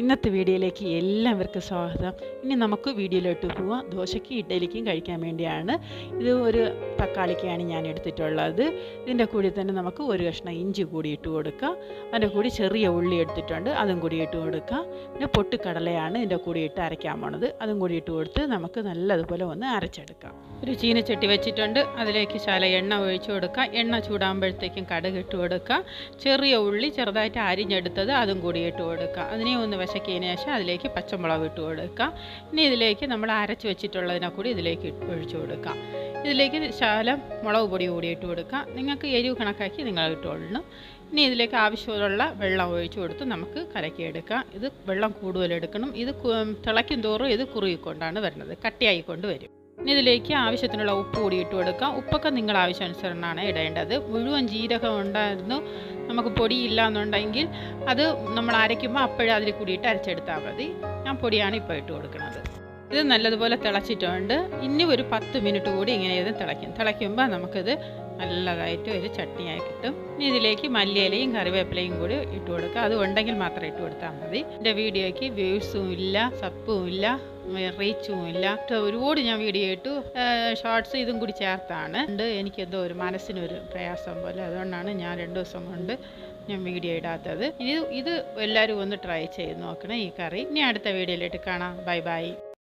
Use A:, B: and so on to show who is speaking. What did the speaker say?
A: ഇന്നത്തെ വീഡിയോയിലേക്ക് എല്ലാവർക്കും സ്വാഗതം. ഇനി നമുക്ക് വീഡിയോയിലോട്ട് പോവാം. ദോശയ്ക്കും ഇഡ്ഡലിക്കും കഴിക്കാൻ വേണ്ടിയാണ്. ഇത് ഒരു തക്കാളിക്കാണ് ഞാൻ എടുത്തിട്ടുള്ളത്. ഇതിന്റെ കൂടി തന്നെ നമുക്ക് ഒരു കഷ്ണം ഇഞ്ചി കൂടി ഇട്ട് കൊടുക്കാം. അതിന്റെ കൂടി ചെറിയ ഉള്ളി എടുത്തിട്ടുണ്ട്. അതും കൂടി ഇട്ട് കൊടുക്കാം. പിന്നെ പൊട്ടുകടലയാണ് ഇതിന്റെ കൂടി ഇട്ട് അരയ്ക്കാൻ പോണത്. അതും കൂടി ഇട്ട് കൊടുത്ത് നമുക്ക് നല്ലതുപോലെ ഒന്ന് അരച്ചെടുക്കാം. ഒരു ചീനച്ചട്ടി വെച്ചിട്ടുണ്ട്. അതിലേക്ക് ശാല എണ്ണ ഒഴിച്ചു കൊടുക്കുക എണ്ണ ചൂടാകുമ്പോഴത്തേക്കും കടുക് ഇട്ട് കൊടുക്കുക ചെറിയ ഉള്ളി ചെറുതായിട്ട് അരിഞ്ഞെടുത്തത് അതും കൂടി ഇട്ട് കൊടുക്കുക അതിനെ ഒന്ന് വശക്കിയതിന് ശേഷം അതിലേക്ക് പച്ചമുളക് ഇട്ട് കൊടുക്കുക ഇനി ഇതിലേക്ക് നമ്മൾ അരച്ച് വെച്ചിട്ടുള്ളതിനെ കൂടി ഇതിലേക്ക് ഒഴിച്ചു കൊടുക്കാം. ഇതിലേക്ക് ശകലം മുളക് പൊടി കൂടി ഇട്ട് കൊടുക്കുക നിങ്ങൾക്ക് എരിവ് കണക്കാക്കി നിങ്ങൾ ഇട്ടുകൊള്ളണം ഇനി ഇതിലേക്ക് ആവശ്യമുള്ള വെള്ളം ഒഴിച്ചു കൊടുത്ത് നമുക്ക് കലക്കിയെടുക്കാം ഇത് വെള്ളം കൂടുതൽ എടുക്കണം. ഇത് തിളയ്ക്കും തോറും ഇത് കുറുകിക്കൊണ്ടാണ് വരുന്നത്. കട്ടിയായിക്കൊണ്ട് വരും. ഇനി ഇതിലേക്ക് ആവശ്യത്തിനുള്ള ഉപ്പ് കൂടി ഇട്ട് കൊടുക്കാം. ഉപ്പൊക്കെ നിങ്ങൾ ആവശ്യാനുസരണമാണ് ഇടേണ്ടത്. മുഴുവൻ ജീരകം ഉണ്ടായിരുന്നു. നമുക്ക് പൊടിയില്ല എന്നുണ്ടെങ്കിൽ അത് നമ്മൾ അരയ്ക്കുമ്പോൾ അപ്പോഴും അതിൽ കൂടിയിട്ട് അരച്ചെടുത്താൽ മതി. ഞാൻ പൊടിയാണ് ഇപ്പോൾ ഇട്ട് കൊടുക്കുന്നത്. ഇത് നല്ലതുപോലെ തിളച്ചിട്ടുണ്ട്. ഇനി ഒരു പത്ത് മിനിറ്റ് കൂടി ഇങ്ങനെ ഇത് തിളയ്ക്കും. തിളയ്ക്കുമ്പോൾ നമുക്കിത് നല്ലതായിട്ട് ഒരു ചട്നിയായി കിട്ടും. ഇനി ഇതിലേക്ക് മല്ലിയിലയും കറിവേപ്പിലയും കൂടി ഇട്ട് കൊടുക്കുക. അത് ഉണ്ടെങ്കിൽ മാത്രം ഇട്ട് കൊടുത്താൽ മതി. എന്റെ വീഡിയോയ്ക്ക് വ്യൂസും ഇല്ല സപ്പും ഇല്ല. റീച്ചും ഇല്ല ട്ട് ഒരുപാട് ഞാൻ വീഡിയോ ഇട്ടു. ഷോർട്സ് ഇതും കൂടി ചേർത്താണ്. ഉണ്ട്. എനിക്കെന്തോ ഒരു മനസ്സിനൊരു പ്രയാസം പോലെ. അതുകൊണ്ടാണ് ഞാൻ രണ്ട് ദിവസം കൊണ്ട് ഞാൻ വീഡിയോ ഇടാത്തത്. ഇത് ഇത് എല്ലാവരും ഒന്ന് ട്രൈ ചെയ്ത് നോക്കണം ഈ കറി. ഇനി അടുത്ത വീഡിയോയിലിട്ട് കാണാം. Bye bye